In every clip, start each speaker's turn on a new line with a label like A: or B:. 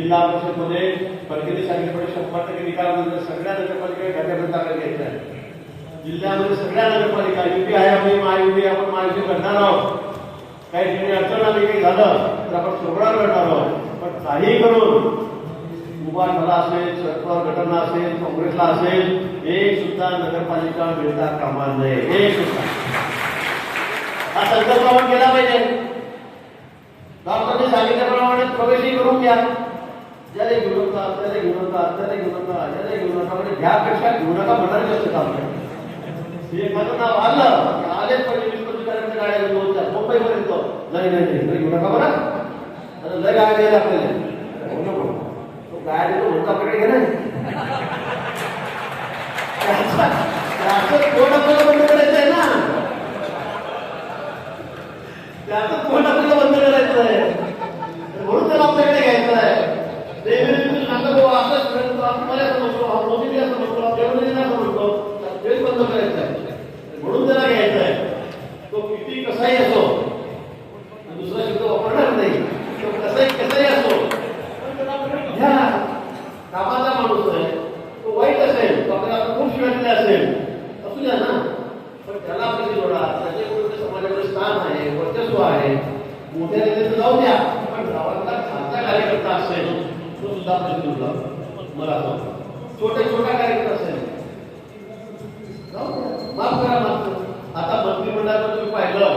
A: जिल्हा परिषदमध्ये प्रगती सांगितल्यामुळे शंभर टक्के निकाल म्हणजे सगळ्या नगरपालिका घटक घ्यायचा आहे जिल्ह्यामध्ये सगळ्या नगरपालिका युपी आहे आपली महायुती आपण महायुती करणार आहोत. काही ठिकाणी अडचण आली काही झालं तर आपण सोहळा करणार आहोत. पण काही करून उभाठला असेल शरद पवार गटांना असेल काँग्रेसला असेल एक सुद्धा नगरपालिका मिळता कामा नये एक सुद्धा. हा संकल्प आपण केला पाहिजे. डॉक्टरने सांगितल्याप्रमाणे प्रवेशही करून घ्या. ज्याला घेऊ नका त्याला घेऊ नका त्याला घेऊ नका ज्याला घेऊ नका म्हणजे घ्यापेक्षा घेऊ नका म्हणाले जास्त काम हे एखादं नाव आलं की आलेच पाहिजे वीस पंचवीस गाड्या गाड्या घेऊन दोन मुंबईपर्यंत. नाही नाही नाही घरी घेऊ नका बरं आता लय गाड्या द्यायला आपल्याला. हो नको हो. तो गाड्या देतो होता पकडे घे ना त्याचं त्याचं कोण आपल्याला बंद करायचं आहे ना त्याचं कोण आपल्याला बंद करायचं आहे म्हणून त्याला आपल्याकडे घ्यायचं आहे ते विरुद्ध सांगतो बाबा असंच करतो आपण मला असं म्हणतो हा मोदी असं म्हणतो हा देवदत्त असं म्हणतो तेच बंद करायचं आहे म्हणून त्याला घ्यायचं आहे तो किती कसाही असो दुसरा शब्द वापरणार नाही तो कसाही कसाही असो पण त्याला आपण घ्या कामाचा माणूस आहे तो वाईट असेल तो आपल्याला आपण खूप शिवाय दिले असेल असू द्या ना पण समाजामध्ये स्थान आहे वर्चस्व आहे. मोठ्या नेत्याचं जाऊ द्या पण गावातला कार्यकर्ता असेल तो सुद्धा आपण मला छोटे छोटा कार्यकर्ता असेल. जाऊ माफ करा माफ आता मंत्रिमंडळात तुम्ही पाहिलं.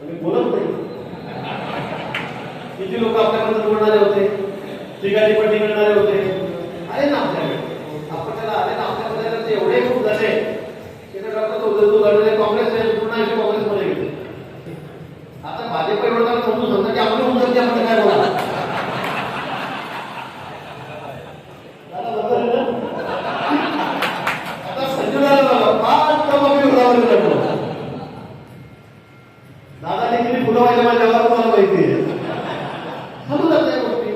A: तुम्ही बोलत नाही. किती लोक आपल्याकडे निवडणारे होते? ठिकाणी पण निवडणारे होते. आहे ना आपल्याकडे. आपण त्याला आले ना आपल्याकडे ते एवढे खूप झाले की ते डॉक्टर तो तो लढले काँग्रेस आहे पूर्ण आयुष्य काँग्रेसमध्ये गेले आता भाजप एवढं समजू समजा की आपण होऊन आपण काय बोला ना? आता संजूला बघा उडावर फुलं माझ्या मला माहिती आहे. समजून जात गोष्टी.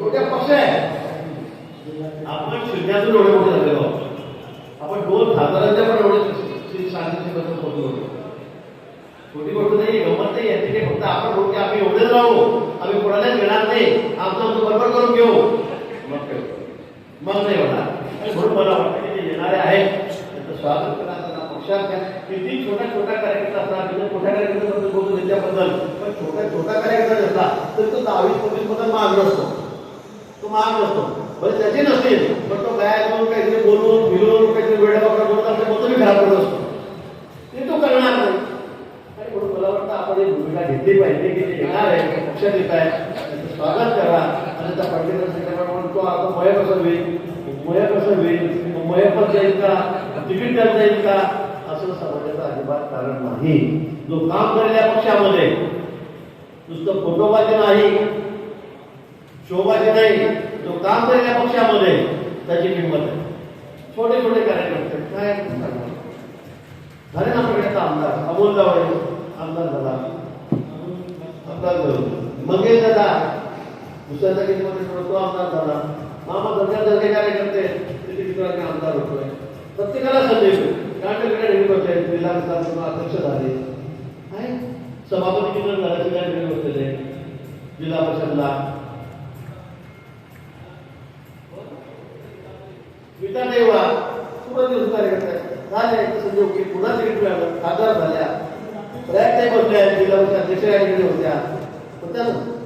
A: छोट्या पक्ष आहे. आपण शून्यातून एवढे मोठे झालेलो आपण दोन हजारांच्या पण एवढे सांगितले बद्दल मोठी गोष्ट छोटी गोष्ट नाही गमत नाही याची काही फक्त आपण बोलतो आम्ही एवढेच राहू. आम्ही कोणालाच घेणार नाही. आमचं आमचं बरोबर करून घेऊ. मग मग नाही होणार. म्हणून मला वाटतं की जे येणारे आहेत त्यांचं स्वागत करा पक्षात घ्या. किती छोटा छोटा कार्यकर्ता असणार किंवा मोठ्या कार्यकर्त्याबद्दल बोलतो त्याच्याबद्दल. पण छोटा छोटा कार्यकर्ता असला तर तो दहावीस पंचवीसबद्दल माग नसतो. तो माग नसतो. बरं त्याचे नसतील पण तो गाय घेऊन काहीतरी बोलून फिरून काहीतरी वेळा वापरा खराब करत असतो. ते तो करणार नाही. आणि म्हणून मला वाटतं आपण एक भूमिका घेतली पाहिजे की जे येणार आहे. पक्ष देत आहे. त्याचं स्वागत करा. आणि त्या पंडितांसाठी तो आता मय कसं होईल. मय कसं होईल. मय पण जाईल का? तिकीट करता येईल का? असं समजायचं अजिबात कारण नाही. जो काम करेल पक्षामध्ये नुसतं फोटोबाजी नाही शोभाजी नाही जो काम करेल पक्षामध्ये त्याची किंमत आहे. छोटे छोटे कार्यक्रम काय सांगणार? झाले ना आपल्याकडे आमदार अमोल गावडे आमदार झाला. आमदार झाला. मंगेश दादा दुसऱ्या जागेमध्ये थोडा तो आमदार झाला. मामा दर्जा दर्जे कार्यकर्ते तिथे मित्रांनी आमदार होतोय. प्रत्येकाला संदेश कांडकडे होते जिल्हा विधानसभा अध्यक्ष झाले. सभापती किती झाल्याचे सगळ्या बसलेले जिल्हा परिषदला. विटादेवा देवा पुढे कार्यकर्ते झाले तसं जे की पुन्हा तिकीट मिळालं खासदार झाल्या. बऱ्याच काही बसल्या जिल्हा परिषद अध्यक्ष होत्या. होत्या ना